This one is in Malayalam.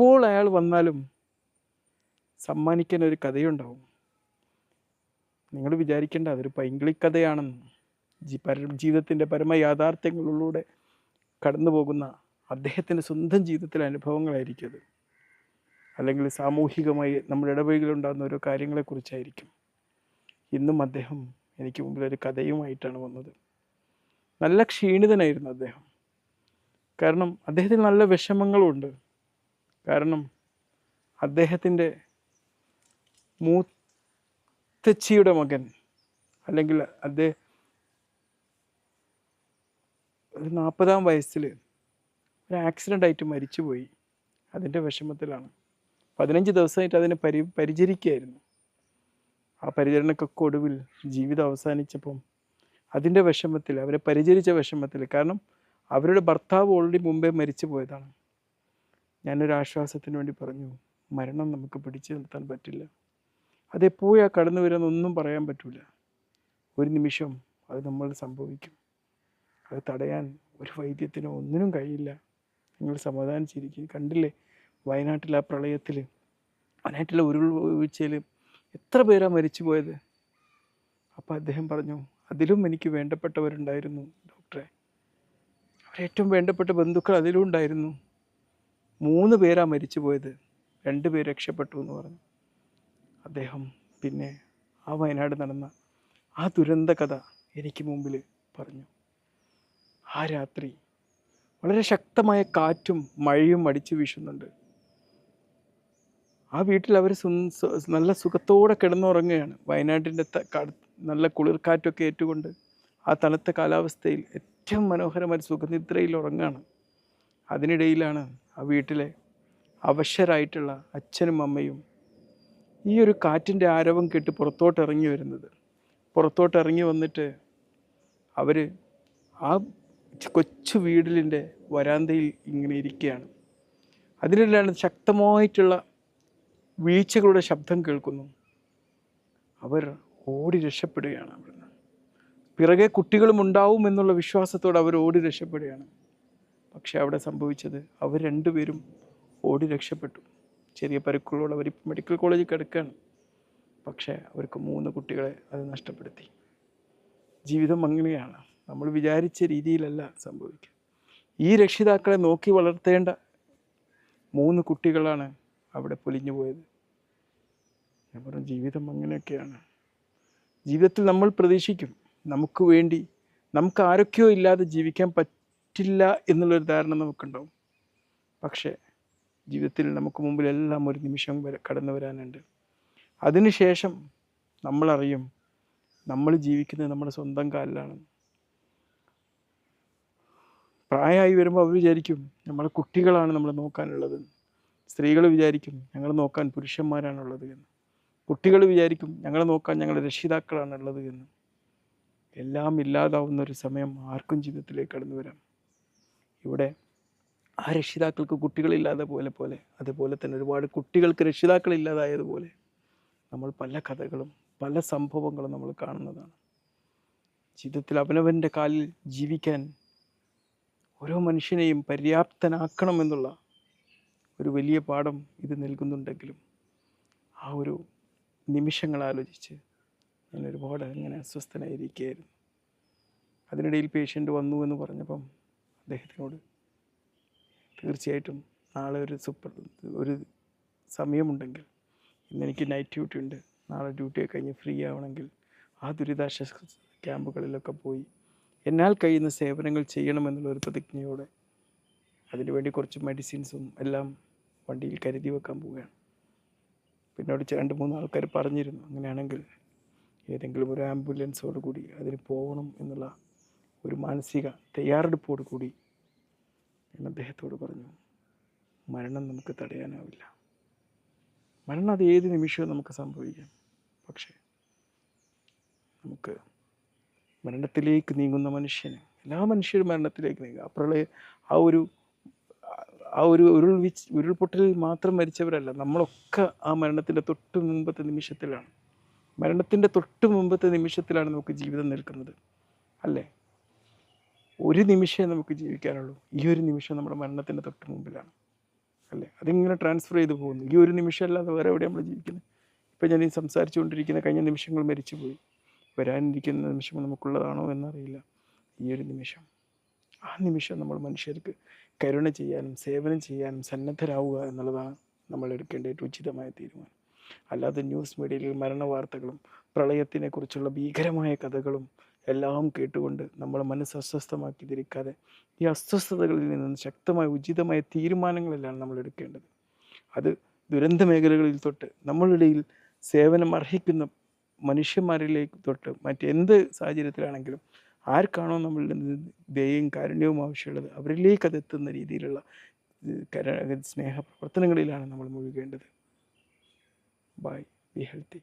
എപ്പോൾ അയാൾ വന്നാലും സമ്മാനിക്കാൻ ഒരു കഥയുണ്ടാവും. നിങ്ങൾ വിചാരിക്കേണ്ട അതൊരു പൈങ്കിളി കഥയാണെന്ന്. ജി പര ജീവിതത്തിന്റെ പരമ യാഥാർത്ഥ്യങ്ങളിലൂടെ കടന്നു പോകുന്ന അദ്ദേഹത്തിന്റെ സ്വന്തം ജീവിതത്തിലെ അനുഭവങ്ങളായിരിക്കും അത്. അല്ലെങ്കിൽ സാമൂഹികമായി നമ്മുടെ ഉണ്ടാകുന്ന ഓരോ കാര്യങ്ങളെക്കുറിച്ചായിരിക്കും. ഇന്നും അദ്ദേഹം എനിക്ക് മുമ്പിൽ ഒരു കഥയുമായിട്ടാണ് വന്നത്. നല്ല ക്ഷീണിതനായിരുന്നു അദ്ദേഹം. കാരണം അദ്ദേഹത്തിന് നല്ല വിഷമങ്ങളുണ്ട്. കാരണം അദ്ദേഹത്തിന്റെ മൂത്തച്ചിയുടെ മകൻ അല്ലെങ്കിൽ അദ്ദേഹം ഒരു നാൽപ്പതാം വയസ്സിൽ ഒരു ആക്സിഡന്റ് ആയിട്ട് മരിച്ചുപോയി. അതിന്റെ വിഷമത്തിലാണ്. പതിനഞ്ച് ദിവസമായിട്ട് അതിനെ പരി പരിചരിക്കുകയായിരുന്നു. ആ പരിചരണക്കൊക്കെ ഒടുവിൽ ജീവിതം അവസാനിച്ചപ്പം അതിന്റെ വിഷമത്തിൽ അവരെ പരിചരിച്ച വിഷമത്തിൽ കാരണം അവരുടെ ഭർത്താവ് ഓൾറെഡി മുമ്പേ മരിച്ചു പോയതാണ് ഞാനൊരു ആശ്വാസത്തിന് വേണ്ടി പറഞ്ഞു മരണം നമുക്ക് പിടിച്ചു നിർത്താൻ പറ്റില്ല. അതെപ്പോഴാ കടന്നു വരുന്നൊന്നും പറയാൻ പറ്റില്ല ഒരു നിമിഷം അത് നമ്മൾ സംഭവിക്കും. അത് തടയാൻ ഒരു വൈദ്യത്തിനോ ഒന്നിനും കഴിയില്ല. നിങ്ങൾ സമാധാനിച്ചിരിക്കും കണ്ടില്ലേ? വയനാട്ടിലെ ആ പ്രളയത്തിൽ വയനാട്ടിലെ ഉരുൾവീഴ്ചയിൽ എത്ര പേരാ മരിച്ചു പോയത് അപ്പോൾ അദ്ദേഹം പറഞ്ഞു അതിലും എനിക്ക് വേണ്ടപ്പെട്ടവരുണ്ടായിരുന്നു ഡോക്ടറെ. അവരേറ്റവും വേണ്ടപ്പെട്ട ബന്ധുക്കൾ അതിലും ഉണ്ടായിരുന്നു. മൂന്ന് പേരാ മരിച്ചു പോയത് രണ്ട് പേര് രക്ഷപ്പെട്ടു എന്ന് പറഞ്ഞു. അദ്ദേഹം പിന്നെ ആ വയനാട് നടന്ന ആ ദുരന്ത കഥ എനിക്ക് മുമ്പിൽ പറഞ്ഞു. ആ രാത്രി വളരെ ശക്തമായ കാറ്റും മഴയും അടിച്ചു വീശുന്നുണ്ട്. ആ വീട്ടിൽ അവർ നല്ല സുഖത്തോടെ കിടന്നുറങ്ങുകയാണ്. വയനാട്ടിന്റെ നല്ല കുളിർക്കാറ്റൊക്കെ ഏറ്റുകൊണ്ട് ആ തണുത്ത കാലാവസ്ഥയിൽ ഏറ്റവും മനോഹരമായ സുഖനിദ്രയിൽ ഉറങ്ങുകയാണ് അതിനിടയിലാണ് ആ വീട്ടിലെ അവശരായിട്ടുള്ള അച്ഛനും അമ്മയും ഈ ഒരു കാറ്റിന്റെ ആരവം കേട്ട് പുറത്തോട്ട് ഇറങ്ങി വരുന്നത്. പുറത്തോട്ട് ഇറങ്ങി വന്നിട്ട് അവർ ആ കൊച്ചു വീടിലിന്റെ വരാന്തയിൽ ഇങ്ങനെ ഇരിക്കുകയാണ്. അതിനിടയിലാണ് ശക്തമായിട്ടുള്ള വീഴ്ചകളുടെ ശബ്ദം കേൾക്കുന്നു. അവർ ഓടി രക്ഷപ്പെടുകയാണ് അവിടുന്ന്. പിറകെ കുട്ടികളും ഉണ്ടാവും എന്നുള്ള വിശ്വാസത്തോടെ അവർ ഓടി രക്ഷപ്പെടുകയാണ്. പക്ഷെ അവിടെ സംഭവിച്ചത് അവർ രണ്ടുപേരും ഓടി രക്ഷപ്പെട്ടു. ചെറിയ പരിക്കുകളോട് അവർ മെഡിക്കൽ കോളേജിൽ കിടക്കുകയാണ്. പക്ഷേ അവർക്ക് മൂന്ന് കുട്ടികളെ അത് നഷ്ടപ്പെടുത്തി. ജീവിതം അങ്ങനെയാണ്. നമ്മൾ വിചാരിച്ച രീതിയിലല്ല സംഭവിക്കുക. ഈ രക്ഷിതാക്കളെ നോക്കി വളർത്തേണ്ട മൂന്ന് കുട്ടികളാണ് അവിടെ പൊലിഞ്ഞു പോയത്. ഞാൻ പറഞ്ഞു ജീവിതം അങ്ങനെയൊക്കെയാണ്. ജീവിതത്തിൽ നമ്മൾ പ്രതീക്ഷിക്കും. നമുക്ക് വേണ്ടി നമുക്ക് ആരൊക്കെയോ ഇല്ലാതെ ജീവിക്കാൻ പറ്റില്ല എന്നുള്ളൊരു ധാരണ നമുക്കുണ്ടാവും. പക്ഷേ ജീവിതത്തിൽ നമുക്ക് മുമ്പിലെല്ലാം ഒരു നിമിഷം വരെ കടന്നു വരാനുണ്ട്. അതിനുശേഷം നമ്മളറിയും നമ്മൾ ജീവിക്കുന്നത് നമ്മുടെ സ്വന്തം കാലിലാണ്. പ്രായമായി വരുമ്പോൾ അവർ വിചാരിക്കും നമ്മളെ കുട്ടികളാണ് നമ്മൾ നോക്കാനുള്ളത്. സ്ത്രീകൾ വിചാരിക്കും ഞങ്ങൾ നോക്കാൻ പുരുഷന്മാരാണുള്ളത് എന്ന്. കുട്ടികൾ വിചാരിക്കും ഞങ്ങളെ നോക്കാൻ ഞങ്ങളുടെ രക്ഷിതാക്കളാണുള്ളത് എന്ന്. എല്ലാം ഇല്ലാതാവുന്ന ഒരു സമയം ആർക്കും ജീവിതത്തിലേക്ക് കടന്നു വരാം. ഇവിടെ ആ രക്ഷിതാക്കൾക്ക് കുട്ടികളില്ലാതെ പോലെ പോലെ അതുപോലെ തന്നെ ഒരുപാട് കുട്ടികൾക്ക് രക്ഷിതാക്കളില്ലാതായതുപോലെ നമ്മൾ പല കഥകളും പല സംഭവങ്ങളും നമ്മൾ കാണുന്നതാണ്. ജീവിതത്തിൽ അവനവന്റെ കാലിൽ ജീവിക്കാൻ ഓരോ മനുഷ്യനെയും പര്യാപ്തനാക്കണമെന്നുള്ള ഒരു വലിയ പാഠം ഇത് നൽകുന്നുണ്ടെങ്കിലും ആ ഒരു നിമിഷങ്ങൾ ആലോചിച്ച് ഞാൻ ഒരുപാട് അങ്ങനെ അസ്വസ്ഥനായിരിക്കുകയായിരുന്നു. അതിനിടയിൽ പേഷ്യന്റ് വന്നു എന്ന് പറഞ്ഞപ്പം അദ്ദേഹത്തിനോട് തീർച്ചയായിട്ടും നാളെ ഒരു സൂപ്പർ ഒരു സമയമുണ്ടെങ്കിൽ ഇന്ന് എനിക്ക് നൈറ്റ് ഡ്യൂട്ടി ഉണ്ട്. നാളെ ഡ്യൂട്ടി കഴിഞ്ഞ് ഫ്രീ ആവണമെങ്കിൽ ആ ദുരിതാശ്വാസ ക്യാമ്പുകളിലൊക്കെ പോയി എന്നാൽ കഴിയുന്ന സേവനങ്ങൾ ചെയ്യണമെന്നുള്ള ഒരു പ്രതിജ്ഞയോടെ അതിനുവേണ്ടി കുറച്ച് മെഡിസിൻസും എല്ലാം വണ്ടിയിൽ കരുതി വെക്കാൻ പോവുകയാണ്. പിന്നോട് രണ്ട് മൂന്ന് ആൾക്കാർ പറഞ്ഞിരുന്നു. അങ്ങനെയാണെങ്കിൽ ഏതെങ്കിലും ഒരു ആംബുലൻസോട് കൂടി അതിന് പോകണം എന്നുള്ള ഒരു മാനസിക തയ്യാറെടുപ്പോട് കൂടി ഞാൻ അദ്ദേഹത്തോട് പറഞ്ഞു മരണം നമുക്ക് തടയാനാവില്ല. മരണം അത് ഏത് നിമിഷവും നമുക്ക് സംഭവിക്കാം. പക്ഷേ നമുക്ക് മരണത്തിലേക്ക് നീങ്ങുന്ന മനുഷ്യന് എല്ലാ മനുഷ്യരും മരണത്തിലേക്ക് നീങ്ങുക ആ പ്രളയ ആ ഒരു ആ ഒരു ഉരുൾ വിച്ച് ഉരുൾപൊട്ടലിൽ മാത്രം മരിച്ചവരല്ല നമ്മളൊക്കെ ആ മരണത്തിന്റെ തൊട്ട് മുമ്പത്തെ നിമിഷത്തിലാണ്. മരണത്തിന്റെ തൊട്ട് മുമ്പത്തെ നിമിഷത്തിലാണ് നമുക്ക് ജീവിതം നിൽക്കുന്നത്. അല്ലേ? ഒരു നിമിഷമേ നമുക്ക് ജീവിക്കാനുള്ളൂ. ഈ ഒരു നിമിഷം നമ്മുടെ മരണത്തിന്റെ തൊട്ട് മുമ്പിലാണ്. അല്ലേ? അതിങ്ങനെ ട്രാൻസ്ഫർ ചെയ്ത് പോകുന്നു. ഈ ഒരു നിമിഷം അല്ലാതെ വേറെ എവിടെ നമ്മൾ ജീവിക്കുന്നത് ഇപ്പം ഞാൻ ഈ സംസാരിച്ചുകൊണ്ടിരിക്കുന്ന കഴിഞ്ഞ നിമിഷങ്ങൾ മരിച്ചു പോയി വരാനിരിക്കുന്ന നിമിഷങ്ങൾ നമുക്കുള്ളതാണോ എന്നറിയില്ല. ഈ ഒരു നിമിഷം. ആ നിമിഷം നമ്മൾ മനുഷ്യർക്ക് കരുണ ചെയ്യാനും സേവനം ചെയ്യാനും സന്നദ്ധരാവുക എന്നുള്ളതാണ് നമ്മൾ എടുക്കേണ്ട ഏറ്റവും ഉചിതമായ തീരുമാനം. അല്ലാതെ ന്യൂസ് മീഡിയയിൽ മരണ വാർത്തകളും പ്രളയത്തിനെക്കുറിച്ചുള്ള ഭീകരമായ കഥകളും എല്ലാം കേട്ടുകൊണ്ട് നമ്മൾ മനസ്സ് അസ്വസ്ഥമാക്കി തിരിക്കാതെ ഈ അസ്വസ്ഥതകളിൽ നിന്ന് ശക്തമായ ഉചിതമായ തീരുമാനങ്ങളെല്ലാം നമ്മൾ എടുക്കേണ്ടത്. അത് ദുരന്ത മേഖലകളിൽ തൊട്ട് നമ്മളിടയിൽ സേവനം അർഹിക്കുന്ന മനുഷ്യന്മാരിലേക്ക് തൊട്ട് മറ്റെന്ത് സാഹചര്യത്തിലാണെങ്കിലും ആർക്കാണോ നമ്മളുടെ ദയയും കാരുണ്യവും ആവശ്യമുള്ളത് അവരിലേക്ക് അത് എത്തുന്ന രീതിയിലുള്ള സ്നേഹ പ്രവർത്തനങ്ങളിലാണ് നമ്മൾ മുഴുകേണ്ടത്. By be healthy